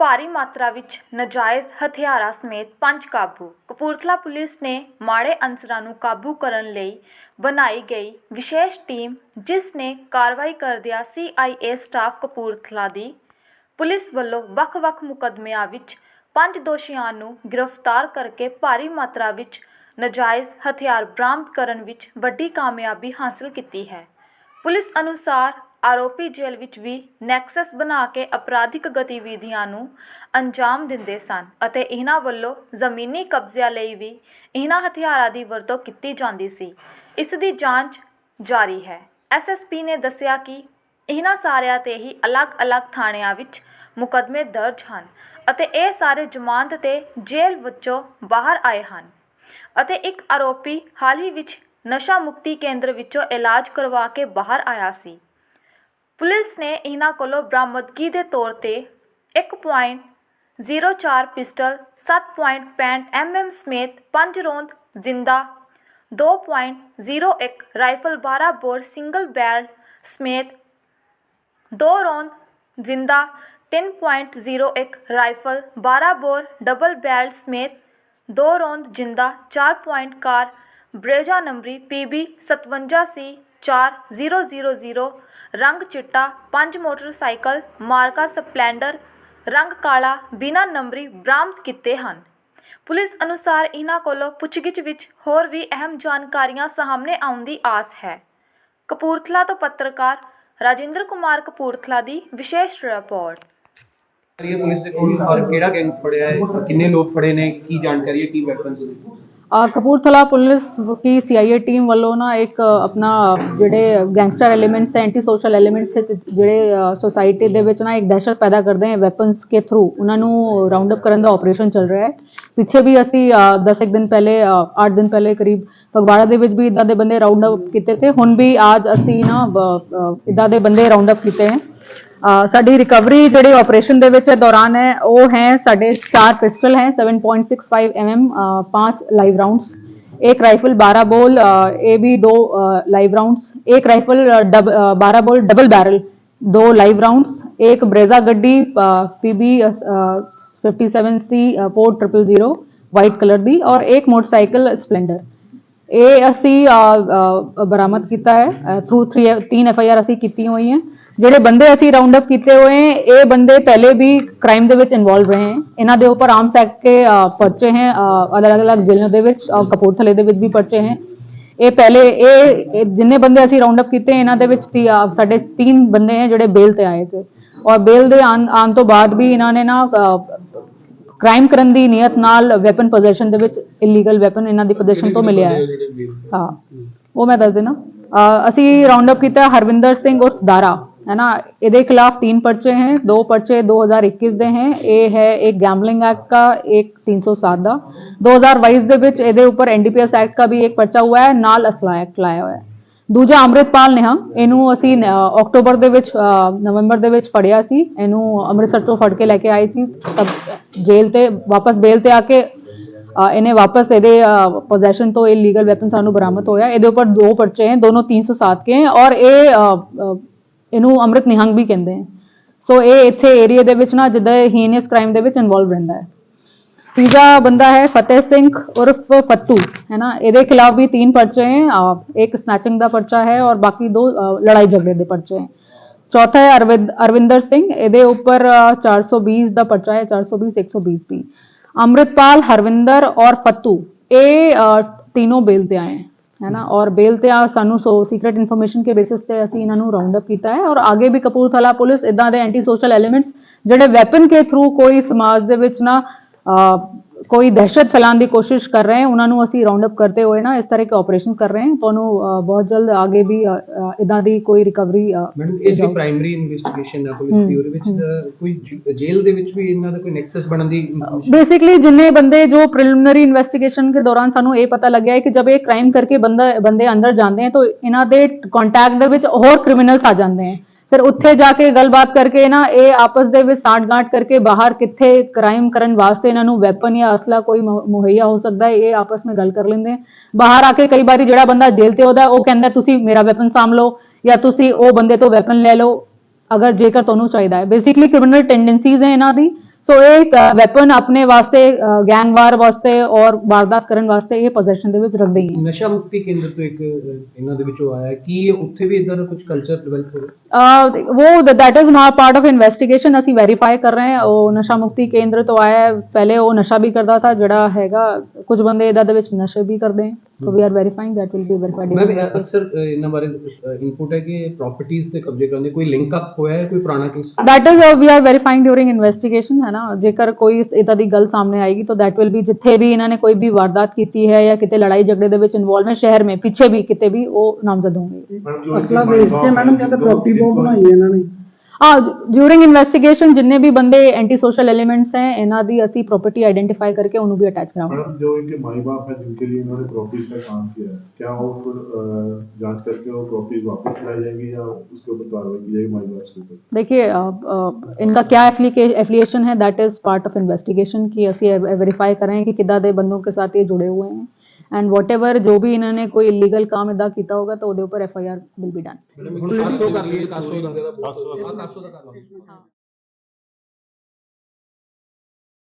ਭਾਰੀ ਮਾਤਰਾ ਵਿੱਚ ਨਾਜਾਇਜ਼ ਹਥਿਆਰਾਂ ਸਮੇਤ ਪੰਜ ਕਾਬੂ। ਕਪੂਰਥਲਾ ਪੁਲਿਸ ਨੇ ਮਾੜੇ ਅਨਸਰਾਂ ਨੂੰ ਕਾਬੂ ਕਰਨ ਲਈ ਬਣਾਈ ਗਈ ਵਿਸ਼ੇਸ਼ ਟੀਮ, ਜਿਸ ਨੇ ਕਾਰਵਾਈ ਕਰਦਿਆਂ ਸੀਆਈਏ ਸਟਾਫ ਕਪੂਰਥਲਾ ਦੀ ਪੁਲਿਸ ਵੱਲੋਂ ਵੱਖ-ਵੱਖ ਮੁਕੱਦਮਿਆਂ ਵਿੱਚ ਪੰਜ ਦੋਸ਼ੀਆਂ ਨੂੰ ਗ੍ਰਿਫਤਾਰ ਕਰਕੇ ਭਾਰੀ ਮਾਤਰਾ ਵਿੱਚ ਨਾਜਾਇਜ਼ ਹਥਿਆਰ ਬਰਾਮਦ ਕਰਨ ਵਿੱਚ ਵੱਡੀ ਕਾਮਯਾਬੀ ਹਾਸਲ ਕੀਤੀ ਹੈ। ਪੁਲਿਸ ਅਨੁਸਾਰ ਆਰੋਪੀ ਜੇਲ੍ਹ ਵਿੱਚ ਵੀ ਨੈਕਸਸ ਬਣਾ ਕੇ ਅਪਰਾਧਿਕ ਗਤੀਵਿਧੀਆਂ ਨੂੰ ਅੰਜਾਮ ਦਿੰਦੇ ਸਨ ਅਤੇ ਇਹਨਾਂ ਵੱਲੋਂ ਜ਼ਮੀਨੀ ਕਬਜ਼ਿਆਂ ਲਈ ਵੀ ਇਹਨਾਂ ਹਥਿਆਰਾਂ ਦੀ ਵਰਤੋਂ ਕੀਤੀ ਜਾਂਦੀ ਸੀ। ਇਸ ਦੀ ਜਾਂਚ ਜਾਰੀ ਹੈ। ਐਸਐਸਪੀ ਨੇ ਦੱਸਿਆ ਕਿ ਇਹਨਾਂ ਸਾਰਿਆਂ ਤੇ ਹੀ ਅਲੱਗ-ਅਲੱਗ ਥਾਣਿਆਂ ਵਿੱਚ ਮੁਕੱਦਮੇ ਦਰਜ ਹਨ ਅਤੇ ਇਹ ਸਾਰੇ ਜ਼ਮਾਨਤ ਤੇ ਜੇਲ੍ਹ ਵਿੱਚੋਂ ਬਾਹਰ ਆਏ ਹਨ ਅਤੇ ਇੱਕ ਆਰੋਪੀ ਹਾਲ ਹੀ ਵਿੱਚ ਨਸ਼ਾ ਮੁਕਤੀ ਕੇਂਦਰ ਵਿੱਚੋਂ ਇਲਾਜ ਕਰਵਾ ਕੇ ਬਾਹਰ ਆਇਆ ਸੀ। ਪੁਲਿਸ ਨੇ ਇਹਨਾਂ ਕੋਲੋਂ ਬਰਾਮਦਗੀ ਦੇ ਤੌਰ ਤੇ 1.04 ਪਿਸਟਲ 7.65 mm ਸਮੇਤ ਪੰਜ ਰੌਂਦ ਜ਼ਿੰਦਾ 2.01 ਰਾਈਫਲ 12 ਬੋਰ ਸਿੰਗਲ ਬੈਰਲ ਸਮੇਤ ਦੋ ਰੌਂਦ ਜ਼ਿੰਦਾ 3.01 ਰਾਈਫਲ 12 ਬੋਰ ਡਬਲ ਬੈਰਲ ਸਮੇਤ ਦੋ ਰੌਂਦ ਜਿੰਦਾ 4 ਪੁਆਇੰਟ ਕਾਰ ਬ੍ਰੇਜਾ ਨੰਬਰੀ PB 57C 4000 ਰੰਗ ਚਿੱਟਾ, ਪੰਜ ਮੋਟਰਸਾਈਕਲ, ਮਾਰਕਾ ਸਪਲੈਂਡਰ, ਰੰਗ ਕਾਲਾ, ਬਿਨਾ ਨੰਬਰੀ ਬਰਾਮਦ ਕੀਤੇ ਹਨ। ਪੁਲਿਸ ਅਨੁਸਾਰ ਇਹਨਾਂ ਕੋਲੋਂ ਪੁੱਛਗਿੱਛ ਵਿੱਚ ਹੋਰ ਵੀ ਅਹਿਮ ਜਾਣਕਾਰੀਆਂ ਸਾਹਮਣੇ ਆਉਣ ਦੀ ਆਸ ਹੈ। ਕਪੂਰਥਲਾ ਤੋਂ ਪੱਤਰਕਾਰ ਰਾਜਿੰਦਰ ਕੁਮਾਰ ਕਪੂਰਥਲਾ ਦੀ ਵਿਸ਼ੇਸ਼ ਰਿਪੋਰਟ। ਪੁਲਿਸ ਦੇ ਕੋਲ ਔਰ ਕਿਹੜਾ ਗੈਂਗ ਫੜਿਆ ਹੈ? ਕਿੰਨੇ ਲੋਕ ਫੜੇ ਨੇ? ਕੀ ਜਾਣਕਾਰੀ ਹੈ? ਕੀ ਵੈਪਨਸ ਨੇ? ਕਪੂਰਥਲਾ ਪੁਲਿਸ ਕੀ ਸੀਆਈਏ ਟੀਮ ਵੱਲੋਂ ਨਾ ਇੱਕ ਆਪਣਾ, ਜਿਹੜੇ ਗੈਂਗਸਟਰ ਐਲੀਮੈਂਟਸ ਹੈ ਐਂਟੀ ਸੋਸ਼ਲ ਐਲੀਮੈਂਟਸ ਹੈ ਜਿਹੜੇ ਸੋਸਾਇਟੀ ਦੇ ਵਿੱਚ ਨਾ ਇੱਕ ਦਹਿਸ਼ਤ ਪੈਦਾ ਕਰਦੇ ਹੈ ਵੈਪਨਸ ਕੇ ਥਰੂ ਉਹਨਾਂ ਨੂੰ ਰਾਉਂਡ ਅਪ ਕਰਨ ਦਾ ਆਪਰੇਸ਼ਨ ਚੱਲ ਰਿਹਾ ਹੈ। ਪਿੱਛੇ ਵੀ ਅਸੀਂ 10 ਇੱਕ ਦਿਨ ਪਹਿਲੇ 8 ਦਿਨ ਪਹਿਲੇ ਕਰੀਬ ਫਗਵਾੜਾ ਦੇ ਵਿੱਚ ਵੀ ਇਦਾਂ ਦੇ ਬੰਦੇ ਰਾਉਂਡ ਅਪ ਕੀਤੇ ਤੇ ਹੁਣ ਵੀ ਅੱਜ ਅਸੀਂ ਨਾ ਇਦਾਂ ਦੇ ਬੰਦੇ ਰਾਉਂਡ ਅਪ ਕੀਤੇ ਹੈ। ਸਾਡੀ ਰਿਕਵਰੀ ਜਿਹੜੀ ਆਪਰੇਸ਼ਨ ਦੇ ਵਿੱਚ ਦੌਰਾਨ ਹੈ ਉਹ ਹੈ ਸਾਡੇ ਚਾਰ ਪਿਸਟਲ ਹੈ 7.65 mm ਅ, पांच लाइव राउंड्स एक राइफल 12 बोल अ, ये भी दो लाइव राउंड्स एक राइफल डब, बारह बोल डबल बैरल दो लाइव राउंड्स एक ब्रेजा गड्डी PB fifty seven C four triple zero white colour दी और एक मोटरसाइकिल स्प्लेंडर ਇਹ ਅਸੀਂ ਅ, ਅ, ਬਰਾਮਦ ਕੀਤਾ ਹੈ ਥਰੂ 3 ਤਿੰਨ ਐਫ ਆਈ ਆਰ ਅਸੀਂ ਕੀਤੀਆਂ ਹੋਈਆਂ ਜਿਹੜੇ ਬੰਦੇ ਅਸੀਂ ਰਾਉਂਡ ਅਪ ਕੀਤੇ ਹੋਏ ਹੈ ਇਹ ਬੰਦੇ ਪਹਿਲੇ ਵੀ ਕ੍ਰਾਈਮ ਦੇ ਵਿੱਚ ਇਨਵੋਲਵ ਰਹੇ ਹੈ ਇਹਨਾਂ ਦੇ ਉੱਪਰ ਆਰਮਸ ਐਕਟ ਕੇ ਪਰਚੇ ਹੈ ਅਲੱਗ-ਅਲੱਗ ਜ਼ਿਲ੍ਹਿਆਂ ਦੇ ਵਿੱਚ ਔਰ ਕਪੂਰਥਲੇ ਦੇ ਵਿੱਚ ਵੀ ਪਰਚੇ ਹੈ। ਇਹ ਪਹਿਲੇ ਇਹ ਜਿੰਨੇ ਬੰਦੇ ਅਸੀਂ ਰਾਉਂਡ ਅਪ ਕੀਤੇ ਇਹਨਾਂ ਦੇ ਵਿੱਚ ਸਾਡੇ ਤਿੰਨ ਬੰਦੇ ਹੈ ਜਿਹੜੇ ਬੇਲ ਤੇ ਆਏ ਸੀ। ਔਰ ਬੇਲ ਦੇ ਆਉਣ ਤੋਂ ਬਾਅਦ ਵੀ ਇਹਨਾਂ ਨੇ ਨਾ ਕ੍ਰਾਈਮ ਕਰਨ ਦੀ ਨੀਅਤ ਨਾਲ ਵੈਪਨ ਪੋਜੀਸ਼ਨ ਦੇ ਵਿੱਚ ਇਲੀਗਲ ਵੈਪਨ ਇਹਨਾਂ ਦੀ ਪੋਜੀਸ਼ਨ ਤੋਂ ਮਿਲਿਆ ਹੈ। ਹਾਂ। ਉਹ ਮੈਂ ਦੱਸ ਦੇਣਾ ਅਸੀਂ ਰਾਉਂਡ ਅਪ ਕੀਤਾ ਹਰਵਿੰਦਰ ਸਿੰਘ ਉਰਫ ਦਾਰਾ। ਹੈ ਨਾ ਇਹਦੇ ਖਿਲਾਫ तीन पर्चे हैं दो पर्चे 2021 ਦੇ हैं ਇਹ ਹੈ ਇੱਕ ਗੈਂਬਲਿੰਗ ਐਕਟ का एक 307 ਦਾ 2022 ਦੇ ਵਿੱਚ ਇਹਦੇ ਉੱਪਰ ਐਨਡੀਪੀਐਸ ਐਕਟ का ਵੀ ਇੱਕ ਪਰਚਾ ਹੋਇਆ ਹੈ ਨਾਲ ਅਸਲਾ ਐਕਟ ਲਾਇਆ ਹੋਇਆ ਹੈ ਦੂਜਾ ਅੰਮ੍ਰਿਤਪਾਲ ਨੇ ਇਹਨੂੰ ਅਸੀਂ ਅ, ਅਕਤੂਬਰ ਦੇ ਵਿੱਚ ਅ, ਨਵੰਬਰ ਦੇ ਵਿੱਚ ਫੜਿਆ ਸੀ ਇਹਨੂੰ ਅੰਮ੍ਰਿਤਸਰ ਤੋਂ ਫੜ ਕੇ ਲੈ ਕੇ ਆਏ ਸੀ ਤਬ ਜੇਲ੍ਹ ਤੇ ਵਾਪਸ ਬੇਲ ਤੇ ਆ ਕੇ ਅ, ਇਹਨੇ ਵਾਪਸ ਇਹਦੇ ਪੋਜੈਸ਼ਨ ਤੋਂ ਇਲੀਗਲ ਵੈਪਨ ਸਾਨੂੰ ਬਰਾਮਦ ਹੋਇਆ ਇਹਦੇ ਉੱਪਰ ਦੋ ਪਰਚੇ हैं दोनों 307 के हैं ਔਰ ਇਹ ਅ, ਅ, ਇਹਨੂੰ ਅੰਮ੍ਰਿਤ ਨਿਹੰਗ ਵੀ ਕਹਿੰਦੇ ਆ। ਸੋ ਇਹ ਇੱਥੇ ਏਰੀਆ ਦੇ ਵਿੱਚ ਨਾ ਜਿੱਦਾਂ ਹੀਨੀਅਸ ਕ੍ਰਾਈਮ ਦੇ ਵਿੱਚ ਇਨਵੋਲਵ ਰਹਿੰਦਾ ਹੈ। ਤੀਜਾ ਬੰਦਾ ਹੈ ਫਤਿਹ ਸਿੰਘ ਉਰਫ ਫੱਤੂ, ਹੈ ਨਾ? ਇਹਦੇ ਖਿਲਾਫ ਵੀ ਤਿੰਨ ਪਰਚੇ ਹੈ। ਇੱਕ ਸਨੈਚਿੰਗ ਦਾ ਪਰਚਾ ਹੈ ਔਰ ਬਾਕੀ ਦੋ ਲੜਾਈ ਝਗੜੇ ਦੇ ਪਰਚੇ ਹੈ। ਚੌਥਾ ਹੈ ਅਰਵਿੰਦ, ਅਰਵਿੰਦਰ ਸਿੰਘ, ਇਹਦੇ ਉੱਪਰ 420 ਦਾ ਪਰਚਾ ਹੈ 420 120 ਵੀ ਅੰਮ੍ਰਿਤਪਾਲ ਹਰਵਿੰਦਰ ਔਰ ਫੱਤੂ, ਇਹ ਤਿੰਨੋਂ ਬੇਲ ਤੇ ਆਏ ਹੈ ਨਾ? ਔਰ ਬੇਲ ਤੇ ਆ ਸਾਨੂੰ ਸੋ ਸੀਕ੍ਰੀਟ ਇਨਫੋਰਮੇਸ਼ਨ ਕੇ ਬੇਸਿਸ ਤੇ ਅਸੀਂ ਇਹਨਾਂ ਨੂੰ ਰਾਉਂਡ ਅਪ ਕੀਤਾ ਹੈ ਔਰ ਅੱਗੇ ਵੀ ਕਪੂਰਥਲਾ ਪੁਲਿਸ ਇਦਾਂ ਦੇ ਐਂਟੀ ਸੋਸ਼ਲ ਐਲੀਮੈਂਟਸ ਜਿਹੜੇ ਵੈਪਨ ਕੇ ਥਰੂ ਕੋਈ ਸਮਾਜ ਦੇ ਵਿੱਚ ਨਾ ਕੋਈ ਦਹਿਸ਼ਤ ਫੈਲਾਉਣ ਦੀ ਕੋਸ਼ਿਸ਼ ਕਰ ਰਹੇ ਹਨ ਉਹਨਾਂ ਨੂੰ ਅਸੀਂ ਰਾਉਂਡ ਅਪ ਕਰਦੇ ਹੋਏ ਨਾ ਇਸ ਤਰ੍ਹਾਂ ਦੇ ਆਪਰੇਸ਼ਨਸ ਕਰ ਰਹੇ ਹਾਂ ਤੁਹਾਨੂੰ ਬਹੁਤ ਜਲਦ ਆਗੇ ਵੀ ਇਦਾਂ ਦੀ ਕੋਈ ਰਿਕਵਰੀ ਬੇਸਿਕਲੀ ਜਿੰਨੇ ਬੰਦੇ ਜੋ ਪ੍ਰੀਲਿਮਿਨਰੀ ਇਨਵੈਸਟੀਗੇਸ਼ਨ ਦੇ ਦੌਰਾਨ ਸਾਨੂੰ ਇਹ ਪਤਾ ਲੱਗਿਆ ਹੈ ਕਿ ਜਦ ਇਹ ਕ੍ਰਾਈਮ ਕਰਕੇ ਬੰਦਾ ਬੰਦੇ ਅੰਦਰ ਜਾਂਦੇ ਹਨ ਤਾਂ ਇਹਨਾਂ ਦੇ ਕੰਟੈਕਟ ਦੇ ਵਿੱਚ ਹੋਰ ਕ੍ਰਿਮੀਨਲਸ ਆ ਜਾਂਦੇ ਹਨ ਫਿਰ ਉੱਥੇ ਜਾ ਕੇ ਗੱਲਬਾਤ ਕਰਕੇ ਨਾ ਇਹ ਆਪਸ ਦੇ ਵਿੱਚ ਸਾਠ-ਗਾਂਠ ਕਰਕੇ ਬਾਹਰ ਕਿੱਥੇ ਕ੍ਰਾਈਮ ਕਰਨ ਵਾਸਤੇ ਇਹਨਾਂ ਨੂੰ ਵੈਪਨ ਜਾਂ ਅਸਲਾ ਕੋਈ ਮੁਹੱਈਆ ਹੋ ਸਕਦਾ ਹੈ, ਇਹ ਆਪਸ ਵਿੱਚ ਗੱਲ ਕਰ ਲੈਂਦੇ ਹਨ ਬਾਹਰ ਆ ਕੇ ਕਈ ਵਾਰੀ ਜਿਹੜਾ ਬੰਦਾ ਜੇਲ੍ਹ ਤੇ ਉਹਦਾ, ਉਹ ਕਹਿੰਦਾ, ਤੁਸੀਂ ਮੇਰਾ ਵੈਪਨ ਸਾਂਭ ਲਓ ਜਾਂ ਤੁਸੀਂ ਉਹ ਬੰਦੇ ਤੋਂ ਵੈਪਨ ਲੈ ਲਓ, ਅਗਰ ਜੇਕਰ ਤੁਹਾਨੂੰ ਚਾਹੀਦਾ ਹੈ। ਬੇਸਿਕਲੀ ਕ੍ਰਿਮੀਨਲ ਟੈਂਡੈਂਸੀਜ਼ ਹੈ ਇਹਨਾਂ ਦੀ। ਸੋ ਇਹ ਵੈਪਨ ਆਪਣੇ ਵਾਸਤੇ ਗੈਂਗਵਾਰ ਵਾਸਤੇ ਔਰ ਵਾਰਦਾਤ ਕਰਨ ਵਾਸਤੇ ਇਹ ਪੋਜੀਸ਼ਨ ਦੇ ਵਿੱਚ ਰੱਖਦੇ ਹੀ ਹੈ ਨਸ਼ਾ ਮੁਕਤੀ ਕੇਂਦਰ ਤੋਂ ਇੱਕ ਇਹਨਾਂ ਦੇ ਵਿੱਚੋਂ ਆਇਆ ਕਿ ਉੱਥੇ ਵੀ ਇਦਾਂ ਦਾ ਕੁਝ ਕਲਚਰ ਡਿਵੈਲਪ ਹੋ ਉਹ that is not part of investigation ਅਸੀਂ ਵੈਰੀਫਾਈ ਕਰ ਰਹੇ ਹਾਂ ਉਹ ਨਸ਼ਾ ਮੁਕਤੀ ਕੇਂਦਰ ਤੋਂ ਆਇਆ ਹੈ ਪਹਿਲੇ ਉਹ ਨਸ਼ਾ ਵੀ ਕਰਦਾ ਥਾ ਜਿਹੜਾ ਹੈਗਾ ਕੁਝ ਬੰਦੇ ਇਹਦਾ ਦੇ ਵਿੱਚ ਨਸ਼ੇ ਵੀ ਕਰਦੇ so we are verifying that will be verified ਮੈਂ the ਅਕਸਰ ਅਹ, ਇਹਨਾਂ ਬਾਰੇ ਇਨਪੁਟ ਹੈ ਕਿ ਪ੍ਰਾਪਰਟੀਆਂ ਤੇ ਕਬਜ਼ੇ ਕਰਨ ਦੇ ਕੋਈ ਲਿੰਕ ਅਪ ਹੋਇਆ ਹੈ ਕੋਈ ਪੁਰਾਣਾ case that is uh, we are verifying during investigation ਹੈ ਨਾ ਜੇਕਰ ਕੋਈ ਇਦਾਂ ਦੀ ਗੱਲ ਸਾਹਮਣੇ ਆਏਗੀ ਤਾਂ that will be ਜਿੱਥੇ ਵੀ ਇਹਨਾਂ ਨੇ ਕੋਈ ਵੀ ਵਾਰਦਾਤ ਕੀਤੀ ਹੈ ਜਾਂ ਕਿਤੇ ਲੜਾਈ ਝਗੜੇ ਦੇ ਵਿੱਚ ਇਨਵੋਲਵ ਹੈ ਸ਼ਹਿਰ में ਪਿੱਛੇ ਵੀ ਕਿਤੇ ਵੀ ਉਹ ਨਾਮਜ਼ਦ ਹੋਣਗੇ ਅਸਲਾ ਵੇਚ ਕੇ ਮੈਡਮ ਕਹਿੰਦੇ ਪ੍ਰਾਪਰਟੀ ਬਹੁਤ ਬਣਾਈ ਹੈ ਇਹਨਾਂ ਨੇ ਹਾਂ ਡਿਊਰਿੰਗ ਇਨਵੈਸਟੀਗੇਸ਼ਨ ਜਿੰਨੇ ਵੀ ਬੰਦੇ ਐਂਟੀ ਸੋਸ਼ਲ एलिमेंट्स हैं ਇਹਨਾਂ ਦੀ ਅਸੀਂ प्रॉपर्टी आइडेंटिफाई करके उन्हें भी अटैच कराएंगे मैडम जो इनके माई बाप हैं जिनके लिए इन्होंने प्रॉपर्टीज का काम किया है क्या वो फिर अ, जांच करके वो प्रॉपर्टीज वापस लाई जाएंगी या उसके ऊपर कार्रवाई की जाएगी माई बाप के ऊपर देखिए अ, अ, इनका क्या एफिलिएशन है that is part of investigation की ਅਸੀਂ वेरीफाई कर रहे हैं कि किदा ਦੇ ਬੰਦੋਂ के साथ ये जुड़े हुए हैं ਐਂਡ ਵਾਟਐਵਰ ਜੋ ਵੀ ਇਹਨਾਂ ਨੇ ਕੋਈ ਇਲੀਗਲ ਕੰਮ ਇਦਾਂ ਕੀਤਾ ਹੋਗਾ ਤਾਂ ਉਹਦੇ ਉੱਪਰ F I R will be done